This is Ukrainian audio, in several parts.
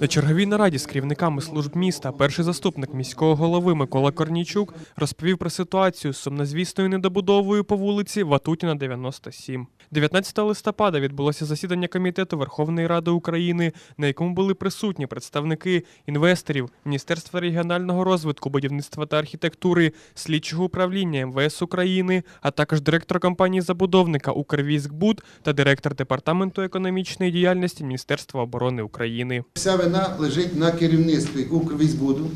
На черговій нараді з керівниками служб міста перший заступник міського голови Микола Корнійчук розповів про ситуацію з сумнозвісною недобудовою по вулиці Ватутіна, 97. 19 листопада відбулося засідання комітету Верховної Ради України, на якому були присутні представники інвесторів, Міністерства регіонального розвитку, будівництва та архітектури, слідчого управління МВС України, а також директор компанії забудовника Укрвійськбуд та директор департаменту економічної діяльності Міністерства оборони України. Вина лежить на керівництві Укрвізбуду,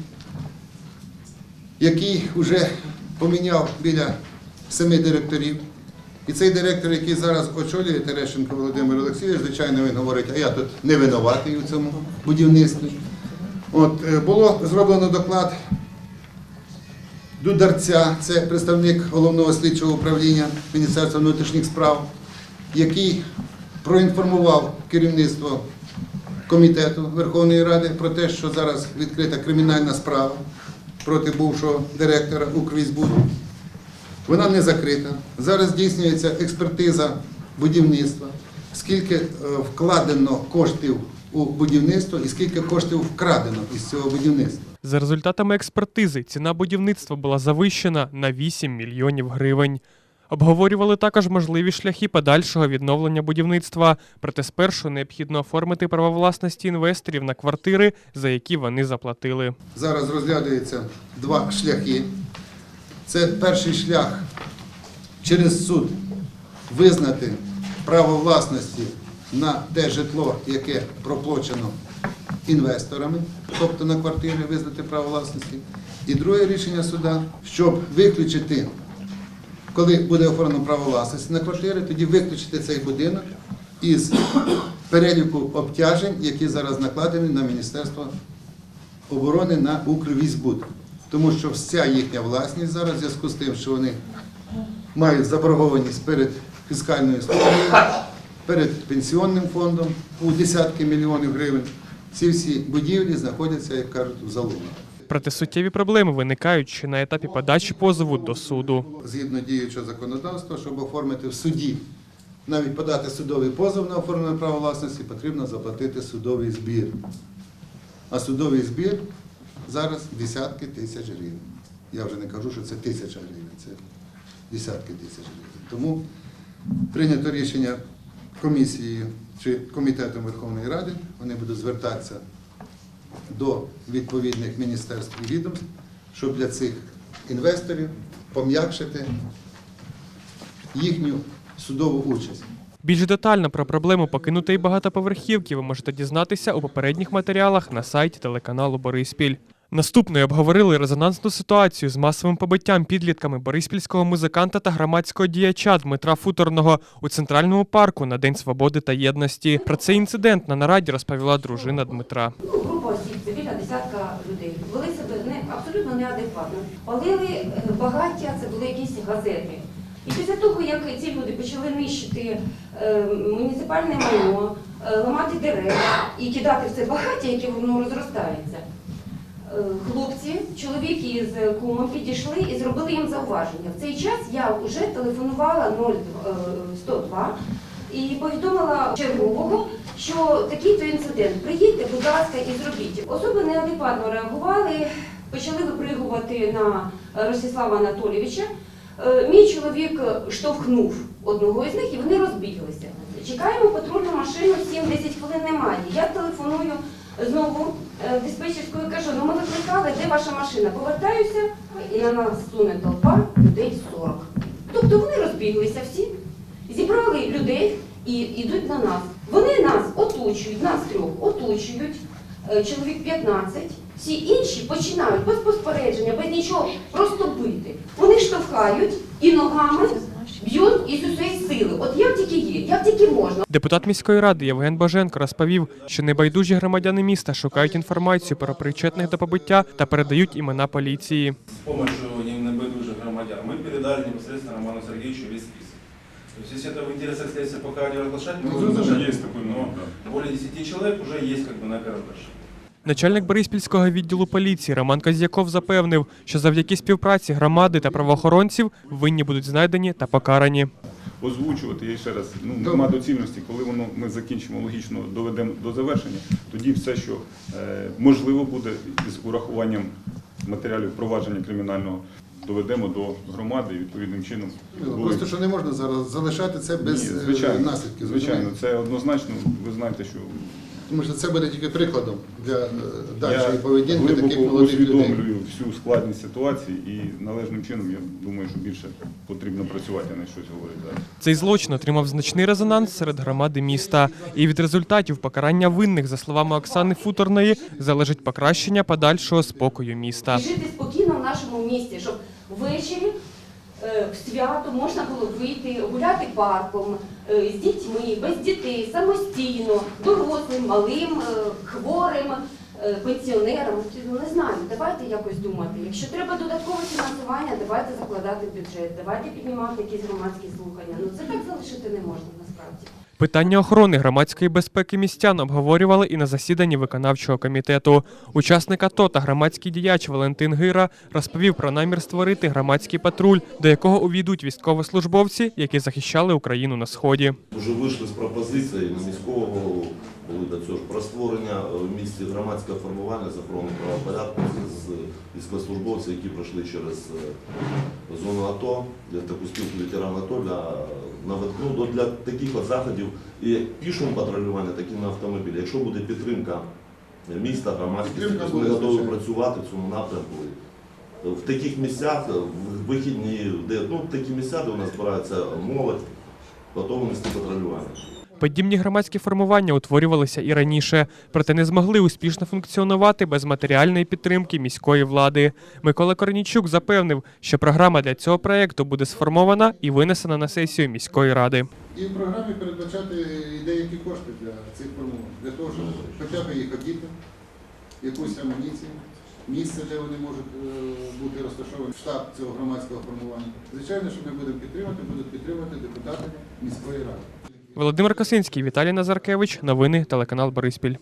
який вже поміняв біля семи директорів. І цей директор, який зараз очолює Терещенко Володимир Олексійович, звичайно, він говорить, а я тут не винуватий у цьому будівництві. От, е, було зроблено доклад Дударця, це представник головного слідчого управління Міністерства внутрішніх справ, який проінформував керівництво комітету Верховної Ради про те, що зараз відкрита кримінальна справа проти бувшого директора Укрвізбуду. Вона не закрита. Зараз здійснюється експертиза будівництва, скільки е, вкладено коштів у будівництво і скільки коштів вкрадено із цього будівництва. За результатами експертизи, ціна будівництва була завищена на 8 мільйонів гривень. Обговорювали також можливі шляхи подальшого відновлення будівництва, проте спершу необхідно оформити право власності інвесторів на квартири, за які вони заплатили. Зараз розглядаються два шляхи. Це перший шлях через суд визнати право власності на те житло, яке проплачено інвесторами, тобто на квартири визнати право власності. І друге рішення суда, щоб виключити, коли буде оформлено право власності на квартири, тоді виключити цей будинок із переліку обтяжень, які зараз накладені на Міністерство оборони на Укрвізбуд. Тому що вся їхня власність зараз в зв'язку з тим, що вони мають заборгованість перед фіскальною службою, перед пенсіонним фондом у десятки мільйонів гривень. Ці всі будівлі знаходяться, як кажуть, в залоні. Проте суттєві проблеми виникають на етапі подачі позову до суду. Згідно діючого законодавства, щоб оформити в суді, навіть подати судовий позов на оформлення права власності, потрібно заплатити судовий збір. А судовий збір зараз десятки тисяч гривень. Я вже не кажу, що це тисяча гривень, це десятки тисяч гривень. Тому прийнято рішення комісією чи комітетом Верховної Ради, вони будуть звертатися до відповідних міністерств і відомств, щоб для цих інвесторів пом'якшити їхню судову участь. Більш детально про проблему покинутої багатоповерхівки ви можете дізнатися у попередніх матеріалах на сайті телеканалу Бориспіль. Наступною обговорили резонансну ситуацію з масовим побиттям підлітками бориспільського музиканта та громадського діяча Дмитра Футорного у центральному парку на День свободи та єдності. Про цей інцидент на нараді розповіла дружина Дмитра. Ну, група осіб, це біля десятка людей. Вели себе не, абсолютно. Палили е, багаття, це були якісь газети. І після того, як ці люди почали нищити е, муніципальне майно, е, ламати дерева і кидати в це багаття, яке воно розростається, хлопці, чоловік із кумом підійшли і зробили їм зауваження. В цей час я вже телефонувала 0102 і повідомила чергового, що такий-то інцидент. Приїдьте, будь ласка, і зробіть. Особи неадекватно реагували, почали випригувати на Ростислава Анатолійовича. Е, Мій чоловік штовхнув одного із них і вони розбіглися. Чекаємо патрульну машину, 7-10 хвилин немає. Я телефоную знову е, і кажу, ну ми викликали, де ваша машина? Повертаюся, і на нас суне толпа людей 40. Тобто вони розбіглися всі, зібрали людей і йдуть на нас. Вони нас оточують, нас трьох оточують, е, чоловік 15. Всі інші починають без спостереження, без нічого, просто бити. Вони штовхають і ногами б'ють із усієї сили. От як тільки є, як тільки можна. Депутат міської ради Євген Боженко розповів, що небайдужі громадяни міста шукають інформацію про причетних до побиття та передають імена поліції. С помощью небайдужих громадян мы передали непосредственно Роману Сергеевичу весь список. То есть, если это в интересах следствия пока не разглашать, мы Ну, будем это разглашать. есть такой но момент, более 10 человек уже есть как бы на карандаше. Начальник Бориспільського відділу поліції Роман Козяков запевнив, що завдяки співпраці громади та правоохоронців винні будуть знайдені та покарані. озвучувати. Я ще раз ну нема доцільності, коли воно ми закінчимо логічно, доведемо до завершення. Тоді все, що е, можливо буде із урахуванням матеріалів провадження кримінального, доведемо до громади і відповідним чином. були- Просто що не можна зараз залишати це без Ні, е, звичайно, наслідків. звичайно, це однозначно. Ви знаєте, що Тому що це буде тільки прикладом для е, дальшої я поведінки таких молодих людей. усвідомлюю всю складність ситуації і належним чином я думаю, що більше потрібно працювати, а не щось говорити зараз. Цей злочин отримав значний резонанс серед громади міста. І від результатів покарання винних, за словами Оксани Футорної, залежить покращення подальшого спокою міста. І жити спокійно в нашому місті, щоб ввечері в свято можна було вийти, гуляти парком е, з дітьми, без дітей, самостійно, дорослим, малим, е, хворим, е, пенсіонерам. Ну, Не знаю, давайте якось думати. Якщо треба додаткове фінансування, давайте закладати бюджет, давайте піднімати якісь громадські слухання. Ну це так залишити не можна насправді. Питання охорони громадської безпеки містян обговорювали і на засіданні виконавчого комітету. Учасник АТО та громадський діяч Валентин Гира розповів про намір створити громадський патруль, до якого увійдуть військовослужбовці, які захищали Україну на сході. Вже вийшли з пропозицією на міського голову, були до цього ж про створення в місті громадського формування з охорони правопорядку з військовослужбовців, які пройшли через е, зону АТО, для таку спілку ветеран АТО для навед- ну, для таких от заходів і пішого патрулювання, так і на автомобілі. Якщо буде підтримка міста, громадськості, то ми готові працювати в цьому напрямку. В таких місцях, в вихідні, де ну такі місця, де у нас збирається молодь, готові нести патрулювання. Подібні громадські формування утворювалися і раніше, проте не змогли успішно функціонувати без матеріальної підтримки міської влади. Микола Корнійчук запевнив, що програма для цього проекту буде сформована і винесена на сесію міської ради. І в програмі передбачати і деякі кошти для цих формувань, для того, щоб хоча б їх одіти, якусь амуніцію, місце, де вони можуть е, бути розташовані, штаб цього громадського формування. Звичайно, що ми будемо підтримати, будуть підтримати депутати міської ради. Володимир Косинський, Віталій Назаркевич. Новини телеканал Бориспіль.